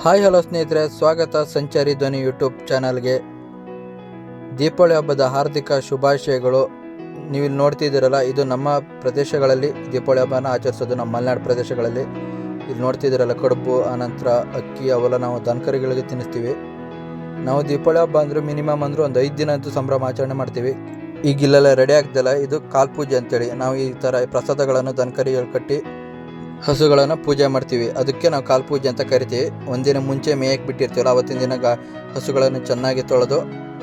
Hi hello ಸ್ನೇಹಿತರೆ, ಸ್ವಾಗತ ಸಂಚಾರಿ ಧ್ವನಿ ಯೂಟ್ಯೂಬ್ ಚಾನಲ್ಗೆ. ದೀಪಾವಳಿ ಹಬ್ಬದ ಹಾರ್ದಿಕ ಶುಭಾಶಯಗಳು. ನೀವು ಇಲ್ಲಿ ನೋಡ್ತಿದ್ದೀರಲ್ಲ, ಇದು ನಮ್ಮ ಪ್ರದೇಶಗಳಲ್ಲಿ ದೀಪಾವಳಿ ಹಬ್ಬನ ಆಚರಿಸೋದು ನಮ್ಮ ಮಲೆನಾಡು ಪ್ರದೇಶಗಳಲ್ಲಿ. ಇಲ್ಲಿ ನೋಡ್ತಿದ್ದೀರಲ್ಲ, ಕಡುಬು, ಆನಂತರ, ಅಕ್ಕಿ, ಅವೆಲ್ಲ ನಾವು ದನಕರಿಗಳಿಗೆ ತಿನ್ನಿಸ್ತೀವಿ. ನಾವು ದೀಪಾವಳಿ ಹಬ್ಬ ಅಂದರೆ ಮಿನಿಮಮ್ ಅಂದರೆ ಒಂದು ಐದು ದಿನ ಅಂತೂ ಸಂಭ್ರಮ ಆಚರಣೆ ಮಾಡ್ತೀವಿ. ಈಗಿಲ್ಲೆಲ್ಲ ರೆಡಿ ಆಗ್ತಿಲ್ಲ ಇದು ಕಾಲ್ ಪೂಜೆ ಅಂತೇಳಿ. ನಾವು ಈ ಥರ ಪ್ರಸಾದಗಳನ್ನು ದನಕರಿಗಳು ಕಟ್ಟಿ ಹಸುಗಳನ್ನು ಪೂಜೆ ಮಾಡ್ತೀವಿ. ಅದಕ್ಕೆ ನಾವು ಕಾಲು ಪೂಜೆ ಅಂತ ಕರಿತೀವಿ. ಒಂದಿನ ಮುಂಚೆ ಮೇಯಕ್ಕೆ ಬಿಟ್ಟಿರ್ತೀವಲ್ಲ, ಅವತ್ತಿನ ದಿನ ಹಸುಗಳನ್ನು ಚೆನ್ನಾಗಿ ತೊಳೆದು,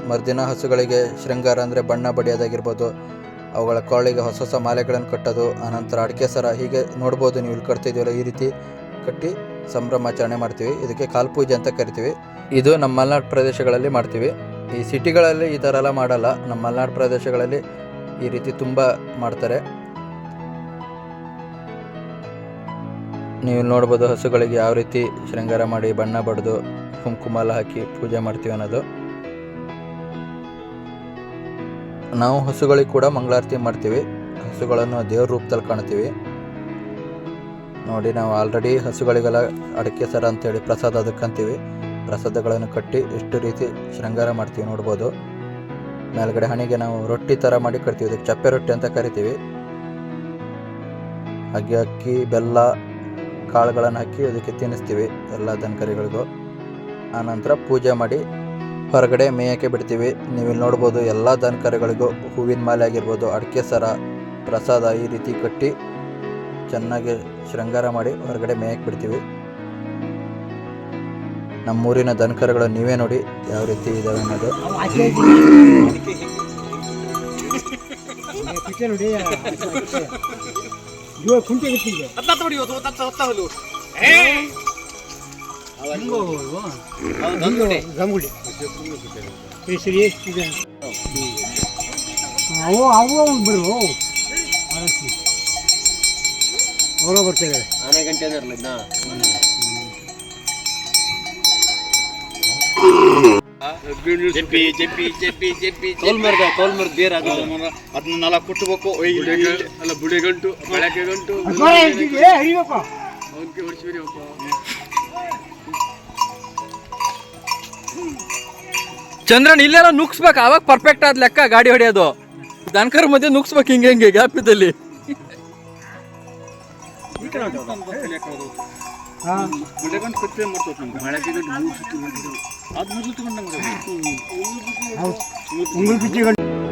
ಮರುದಿನ ಹಸುಗಳಿಗೆ ಶೃಂಗಾರ ಅಂದರೆ ಬಣ್ಣ ಬಡಿಯೋದಾಗಿರ್ಬೋದು, ಅವುಗಳ ಕೊಳ್ಳಿಗೆ ಹೊಸ ಹೊಸ ಮಾಲೆಗಳನ್ನು ಕಟ್ಟೋದು, ಆನಂತರ ಅಡಿಕೆ ಸರ ಹೀಗೆ ನೋಡ್ಬೋದು, ನೀವು ಇಲ್ಲಿ ಕಟ್ತಿದ್ದೀವಲ್ಲ ಈ ರೀತಿ ಕಟ್ಟಿ ಸಂಭ್ರಮಾಚರಣೆ ಮಾಡ್ತೀವಿ. ಇದಕ್ಕೆ ಕಾಲು ಪೂಜೆ ಅಂತ ಕರಿತೀವಿ. ಇದು ನಮ್ಮ ಮಲೆನಾಡು ಪ್ರದೇಶಗಳಲ್ಲಿ ಮಾಡ್ತೀವಿ. ಈ ಸಿಟಿಗಳಲ್ಲಿ ಈ ಥರ ಎಲ್ಲ ಮಾಡಲ್ಲ. ನಮ್ಮ ಮಲೆನಾಡು ಪ್ರದೇಶಗಳಲ್ಲಿ ಈ ರೀತಿ ತುಂಬ ಮಾಡ್ತಾರೆ. ನೀವು ನೋಡ್ಬೋದು ಹಸುಗಳಿಗೆ ಯಾವ ರೀತಿ ಶೃಂಗಾರ ಮಾಡಿ ಬಣ್ಣ ಬಡಿದು ಕುಂಕುಮ ಎಲ್ಲ ಹಾಕಿ ಪೂಜೆ ಮಾಡ್ತೀವಿ ಅನ್ನೋದು. ನಾವು ಹಸುಗಳಿಗೆ ಕೂಡ ಮಂಗಳಾರತಿ ಮಾಡ್ತೀವಿ. ಹಸುಗಳನ್ನು ದೇವ್ರ ರೂಪದಲ್ಲಿ ಕಾಣ್ತೀವಿ. ನೋಡಿ, ನಾವು ಆಲ್ರೆಡಿ ಹಸುಗಳಿಗೆಲ್ಲ ಅಡಿಕೆ ಸರ ಅಂತೇಳಿ ಪ್ರಸಾದ ಅದಕ್ಕಂತೀವಿ ಪ್ರಸಾದಗಳನ್ನು ಕಟ್ಟಿ ಎಷ್ಟು ರೀತಿ ಶೃಂಗಾರ ಮಾಡ್ತೀವಿ ನೋಡ್ಬೋದು. ಮೇಲ್ಗಡೆ ಹಣಿಗೆ ನಾವು ರೊಟ್ಟಿ ಥರ ಮಾಡಿ ಕಟ್ತೀವಿ. ಅದಕ್ಕೆ ಚಪ್ಪೆ ರೊಟ್ಟಿ ಅಂತ ಕರಿತೀವಿ. ಹಾಗೆ ಅಕ್ಕಿ, ಬೆಲ್ಲ ಕಾಳುಗಳನ್ನು ಹಾಕಿ ಅದಕ್ಕೆ ತಿನ್ನಿಸ್ತೀವಿ ಎಲ್ಲ ದನಕರಿಗಳಿಗೂ ಆನಂತರ ಪೂಜೆ ಮಾಡಿ ಹೊರಗಡೆ ಮೇಯಕ್ಕೆ ಬಿಡ್ತೀವಿ ನೀವು ಇಲ್ಲಿ ನೋಡ್ಬೋದು ಎಲ್ಲ ದನಕರಿಗಳಿಗೂ ಹೂವಿನ ಮಾಲೆ ಆಗಿರ್ಬೋದು ಅಡಿಕೆ ಸರ ಪ್ರಸಾದ ಈ ರೀತಿ ಕಟ್ಟಿ ಚೆನ್ನಾಗಿ ಶೃಂಗಾರ ಮಾಡಿ ಹೊರಗಡೆ ಮೇಯಕ್ಕೆ ಬಿಡ್ತೀವಿ ನಮ್ಮೂರಿನ ದನಕರುಗಳು ನೀವೇ ನೋಡಿ ಯಾವ ರೀತಿ ಇದಾವೆ ಅನ್ನೋದು ಕುಂಟೆ ಗೊತ್ತಿದೆ ಗಂಗುಳಿ ಸರಿ ಎಷ್ಟಿದೆ ಅವು ಅವು ಬರು ಆರಸಿ ಅವರು ಬರ್ತಾರೆ ಆನೆ ಗಂಟೆ ಇರಲಿಲ್ಲ ಜೆಪ್ಪಿ ಜೆಪ್ಪಿ ಜೆಪ್ಪಿ ಜೆಪ್ಪಿ ತೋಲ್ ಮರ್ದ ತೋಲ್ ಮರ್ದ ಬೇರೆ ಅದು ಅದನ್ನ ನಾಲ್ಕು ಕುಟ್ಟಬೇಕು ಅಲ್ಲ ಬುಡಿ ಗಂಟು ಬಳಕೆ ಗಂಟು ಹೊಡಿಸಿಬಿಡಿ ಅಪ್ಪ ಚಂದ್ರನ್ ಇಲ್ಲೆಲ್ಲ ನುಗ್ಸ್ಬೇಕು ಅವಾಗ ಪರ್ಫೆಕ್ಟ್ ಆದ ಲೆಕ್ಕ ಗಾಡಿ ಹೊಡೆಯೋದು. ದನಕರ್ ಮಧ್ಯೆ ನುಗ್ಸ್ಬೇಕು ಹಿಂಗೆ ಹಿಂಗೆ ಗ್ಯಾಪ್ ಇದ್ದಲ್ಲಿ. ಹಾಂ. ಬುಡೆ ಗಂಟು ಕತ್ತೆ ಮಾಡ್ತೋದು ಬಳಕೆ ಗಂಟು ಮೂರು ಸುತ್ತು. ಗಂಟು ಅದು ಮೂರು ಸುತ್ತು